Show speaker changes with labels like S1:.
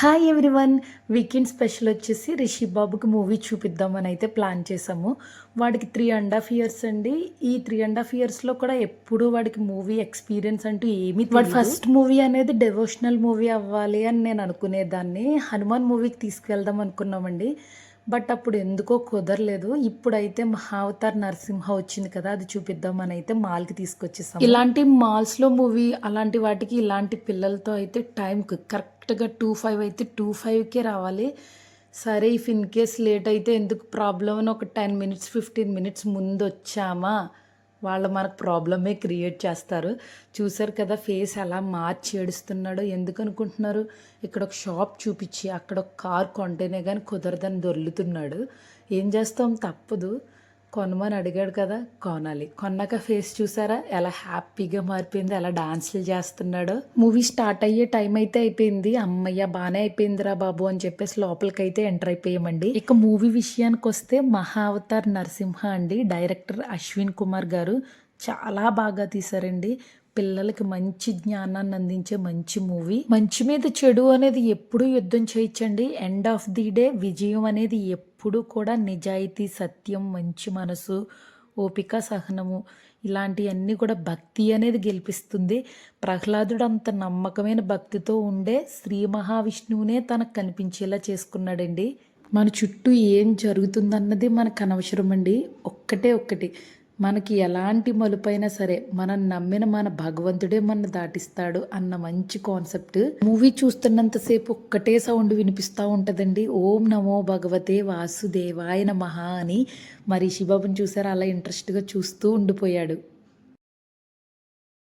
S1: Hi everyone weekend special వచ్చేసి రిషి బాబుకి movie చూపిద్దామని అయితే ప్లాన్ చేసాము వాడికి త్రీ అండ్ హాఫ్ ఇయర్స్ అండి. ఈ త్రీ అండ్ హాఫ్ ఇయర్స్లో కూడా ఎప్పుడు వాడికి మూవీ ఎక్స్పీరియన్స్ అంటూ ఏమీ వాడు ఫస్ట్ మూవీ అనేది డెవోషనల్ మూవీ అవ్వాలి అని నేను అనుకునేదాన్ని. హనుమాన్ మూవీకి తీసుకెళ్దాం అనుకున్నామండి. బట్ అప్పుడు ఎందుకో కుదరలేదు. ఇప్పుడైతే మహావతార్ నరసింహ వచ్చింది కదా అది చూపిద్దామని అయితే మాల్కి తీసుకొచ్చేసాం ఇలాంటి మాల్స్లో మూవీ అలాంటి వాటికి ఇలాంటి పిల్లలతో అయితే టైంకి కరెక్ట్గా టూ ఫైవ్ అయితే టూ ఫైవ్కే రావాలి. సరే ఇఫ్ ఇన్ కేస్ లేట్ అయితే ఎందుకు ప్రాబ్లం అని ఒక టెన్ మినిట్స్ ఫిఫ్టీన్ మినిట్స్ ముందు వచ్చామా వాళ్ళు మనకు ప్రాబ్లమే క్రియేట్ చేస్తారు. చూసారు కదా ఫేస్ ఎలా మార్చి ఏడుస్తున్నాడో ఎందుకు అనుకుంటున్నారు? ఇక్కడ ఒక షాప్ చూపించి అక్కడ ఒక కార్ కొంటేనే కానీ కుదరదని దొర్లుతున్నాడు. ఏం చేస్తాం? తప్పదు. కొనమని అడిగాడు కదా కొనాలి. కొన్నాక ఫేస్ చూసారా? ఎలా హ్యాపీగా మారిపోయింది ఎలా డాన్స్లు చేస్తున్నాడో. మూవీ స్టార్ట్ అయ్యే టైం అయితే అయిపోయింది. అమ్మయ్య బాగానే అయిపోయిందిరా బాబు అని చెప్పేసి లోపలికైతే అయితే ఎంటర్ అయిపోయామండి. ఇక మూవీ విషయానికి వస్తే మహావతార్ నరసింహ అండి. డైరెక్టర్ అశ్విన్ కుమార్ గారు చాలా బాగా తీశారండి. పిల్లలకి మంచి జ్ఞానాన్ని అందించే మంచి మూవీ. మంచి మీద చెడు అనేది ఎప్పుడు యుద్ధం చేయించండి. ఎండ్ ఆఫ్ ది డే విజయం అనేది ఎప్పుడు కూడా నిజాయితీ సత్యం మంచి మనసు ఓపిక సహనము ఇలాంటివన్నీ కూడా భక్తి అనేది గెలిపిస్తుంది. ప్రహ్లాదుడు అంత నమ్మకమైన భక్తితో ఉండే శ్రీ మహావిష్ణువునే తనకు కనిపించేలా చేసుకున్నాడండి. మన చుట్టూ ఏం జరుగుతుందన్నది మనకు అనవసరం అండి ఒక్కటే ఒక్కటి. మనకి ఎలాంటి మలుపైనా సరే మనం నమ్మిన మన భగవంతుడే మన దాటిస్తాడు అన్న మంచి కాన్సెప్ట్. మూవీ చూస్తున్నంతసేపు ఒక్కటే సౌండ్ వినిపిస్తూ ఉంటుందండి. ఓం నమో భగవతే వాసుదేవాయ నమః అని మరి శివబాబుని చూసారు? అలా ఇంట్రెస్ట్గా చూస్తూ ఉండిపోయాడు.